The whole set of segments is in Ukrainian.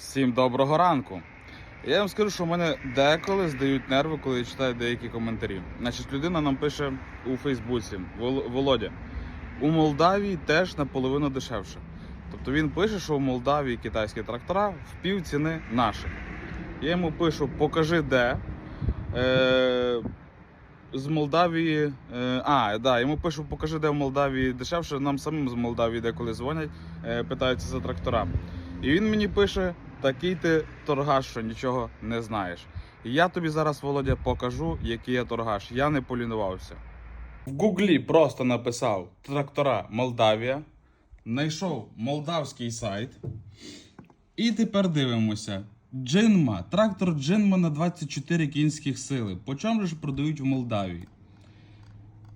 Всім доброго ранку. Я вам скажу, що мене деколи здають нерви, коли я читаю деякі коментарі. Значить, людина нам пише у Фейсбуці: Володя, у Молдавії теж наполовину дешевше. Тобто він пише, що у Молдавії китайські трактора в пів ціни наших. Я йому пишу, покажи де. Е- з Молдавії. Е, а, да, йому пишу, покажи, де в Молдавії дешевше. Нам самим з Молдавії деколи дзвонять, е, питаються за трактора. І він мені пише: такий ти торгаш, що нічого не знаєш. І я тобі зараз, Володя, покажу, який я торгаш. Я не полінувався. В Гуглі просто написав трактора Молдавія, знайшов молдавський сайт. І тепер дивимося. Джинма. Трактор Джинма на 24 кінських сили. По чому ж продають в Молдавії?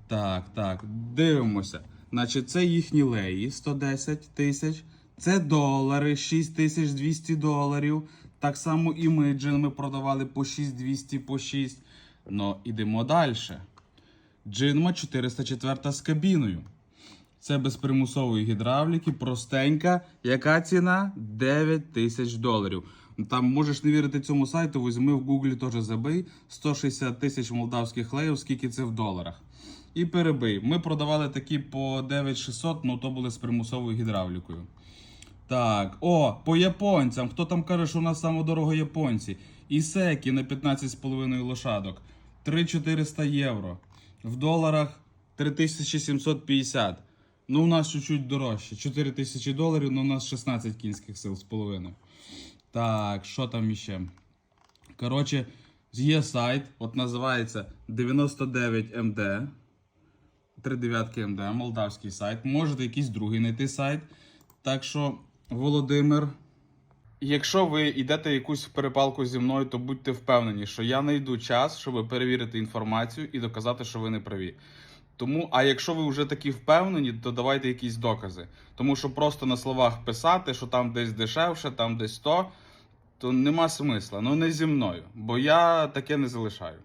Так, так, дивимося. Значить, це їхні леї 110 тисяч. Це долари 6200 доларів. Так само і ми джинми продавали по 6200 по 6. Ну, ідемо далі. Джинма 404 з кабіною. Це без примусової гідравліки, простенька. Яка ціна? 9 тисяч доларів. Там можеш не вірити цьому сайту, візьми в гуглі теж забий 160 тисяч молдавських леїв, скільки це в доларах. І перебий. Ми продавали такі по 9600, ну то були з примусовою гідравлікою. Так, о, по японцям. Хто там каже, що у нас дорого японці? Ісекі на 15,5 лошадок. 3400 євро. В доларах 3750. Ну, у нас чуть-чуть дорожче. 4000 доларів, але у нас 16 кінських сил з половиною. Так, що там іще? Коротше, є сайт, от називається 99MD. 39 МД, молдавський сайт. Можете якийсь другий знайти сайт. Так що, Володимир. Якщо ви йдете якусь перепалку зі мною, то будьте впевнені, що я знайду час, щоб перевірити інформацію і доказати, що ви не праві. Тому, а якщо ви вже такі впевнені, то давайте якісь докази. Тому що просто на словах писати, що там десь дешевше, там десь то, то нема смисла. Ну не зі мною, бо я таке не залишаю.